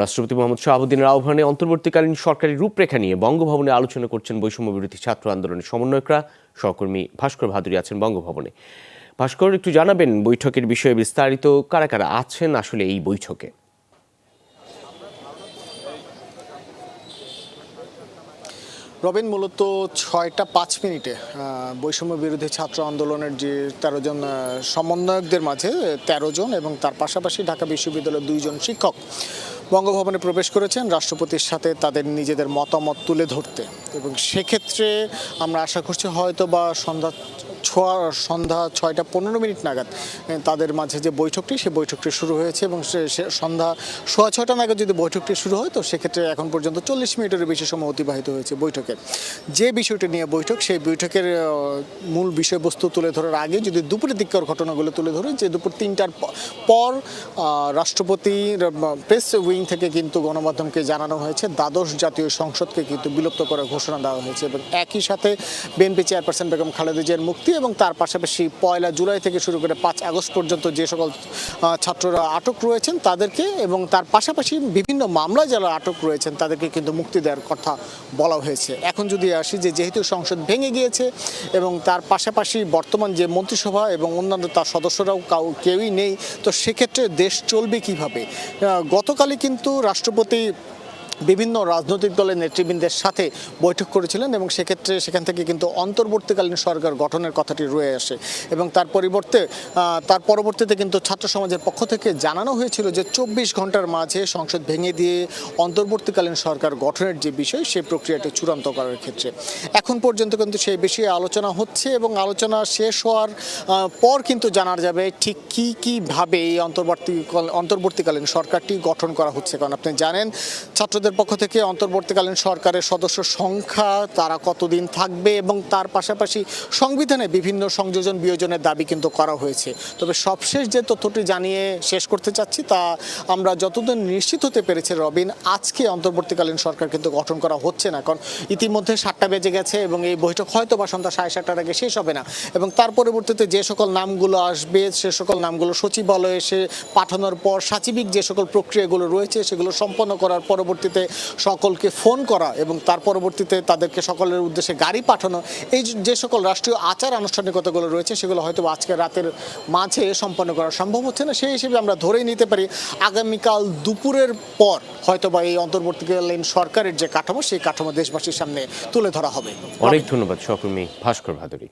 রাষ্ট্রপতি মোহাম্মদ শাহাবুদ্দিনের আহ্বানে অন্তর্বর্তীকালীন সরকারি রূপরেখা নিয়ে বঙ্গভবনে আলোচনা করছেন বৈষম্য বিরোধী ছাত্র আন্দোলনের সমন্বয়করা। সহকর্মী ভাস্কর ভাদুরী আছেন বঙ্গভবনে। ভাস্কর, একটু জানাবেন বৈঠকের বিষয়ে বিস্তারিত, কারা কারা আছেন আসলে এই বৈঠকে? রবিন, মূলত ছয়টা পাঁচ মিনিটে বৈষম্য বিরোধী ছাত্র আন্দোলনের যে তেরো জন সমন্বয়কদের মাঝে তেরো জন এবং তার পাশাপাশি ঢাকা বিশ্ববিদ্যালয়ের দুইজন শিক্ষক। বঙ্গভবনে প্রবেশ করেছেন রাষ্ট্রপতির সাথে তাদের নিজেদের মতামত তুলে ধরতে। এবং সেক্ষেত্রে আমরা আশা করছি হয়তো বা সন্ধ্যা ছোয়া সন্ধ্যা ছয়টা পনেরো মিনিট নাগাদ তাদের মাঝে যে বৈঠকটি, সেই বৈঠকটি শুরু হয়েছে এবং সন্ধ্যা সোয়া ছয়টা নাগাদ যদি বৈঠকটি শুরু হয়, তো সেক্ষেত্রে এখন পর্যন্ত চল্লিশ মিনিটের বেশি সময় অতিবাহিত হয়েছে বৈঠকে। যে বিষয়টি নিয়ে বৈঠক, সেই বৈঠকের মূল বিষয়বস্তু তুলে ধরার আগে যদি দুপুরের দিককার ঘটনাগুলো তুলে ধরে, যে দুপুর তিনটার পর রাষ্ট্রপতির প্রেস উইং থেকে কিন্তু গণমাধ্যমকে জানানো হয়েছে, দ্বাদশ জাতীয় সংসদকে কিন্তু বিলুপ্ত করার ঘোষণা দেওয়া হয়েছে এবং একই সাথে বিএনপি চেয়ারপারসন বেগম খালেদা জিয়ার মুক্তি এবং তার পাশাপাশি পয়লা জুলাই থেকে শুরু করে পাঁচ আগস্ট পর্যন্ত যে সকল ছাত্ররা আটক রয়েছেন তাদেরকে এবং তার পাশাপাশি বিভিন্ন মামলায় যারা আটক রয়েছেন তাদেরকে কিন্তু মুক্তি দেওয়ার কথা বলা হয়েছে। এখন যদি আসি যে যেহেতু সংসদ ভেঙে গিয়েছে এবং তার পাশাপাশি বর্তমান যে মন্ত্রিসভা এবং অন্যান্য তার সদস্যরাও কাউ, কেউই নেই, তো সেক্ষেত্রে দেশ চলবে কীভাবে? গতকালই কিন্তু রাষ্ট্রপতি বিভিন্ন রাজনৈতিক দলের নেতৃবৃন্দের সাথে বৈঠক করেছিলেন এবং সেক্ষেত্রে সেখান থেকে কিন্তু অন্তর্বর্তীকালীন সরকার গঠনের কথাটি রয়ে আসে এবং তার পরিবর্তে তার পরবর্তীতে কিন্তু ছাত্র সমাজের পক্ষ থেকে জানানো হয়েছিল যে চব্বিশ ঘণ্টার মাঝে সংসদ ভেঙে দিয়ে অন্তর্বর্তীকালীন সরকার গঠনের যে বিষয়, সেই প্রক্রিয়াটি চূড়ান্ত করার ক্ষেত্রে। এখন পর্যন্ত কিন্তু সেই বিষয়ে আলোচনা হচ্ছে এবং আলোচনা শেষ হওয়ার পর কিন্তু জানা যাবে ঠিক কি কীভাবে এই অন্তর্বর্তী, অন্তর্বর্তীকালীন সরকারটি গঠন করা হচ্ছে। কারণ আপনি জানেন, ছাত্রদের পক্ষ থেকে অন্তর্বর্তীকালীন সরকারের সদস্য সংখ্যা, তারা কতদিন থাকবে এবং তার পাশাপাশি সংবিধানে বিভিন্ন সংযোজন বিয়োজনের দাবি কিন্তু করা হয়েছে। তবে সবশেষ যে তথ্যটি জানিয়ে শেষ করতে চাচ্ছি তা আমরা যতদিন নিশ্চিত হতে পেরেছি রবিন, আজকে অন্তর্বর্তীকালীন সরকার কিন্তু গঠন করা হচ্ছে না। কারণ ইতিমধ্যে সাতটা বেজে গেছে এবং এই বৈঠক হয়তো বা সন্ধ্যা সাড়ে সাতটার আগে শেষ হবে না। এবং তার পরবর্তীতে যে সকল নামগুলো আসবে, সে সকল নামগুলো সচিবালয়ে এসে পাঠানোর পর সাচিবিক যে সকল প্রক্রিয়াগুলো রয়েছে, সেগুলো সম্পন্ন করার পরবর্তীতে সকলকে ফোন করা এবং তার পরবর্তীতে তাদেরকে সকলের উদ্দেশ্যে গাড়ি পাঠানো, এই যে- যে সকল রাষ্ট্রীয় আচার আনুষ্ঠানিকতাগুলো রয়েছে, সেগুলো হয়তো আজকে রাতের মাঝে সম্পন্ন করা সম্ভব হচ্ছে না। সেই হিসেবে আমরা ধরেই নিতে পারি, আগামীকাল দুপুরের পর হয়তো বা এই অন্তর্বর্তীকালীন সরকারের যে কাঠামো, সেই কাঠামো দেশবাসীর সামনে তুলে ধরা হবে। অনেক ধন্যবাদ সহকর্মী ভাস্কর ভাদুরী।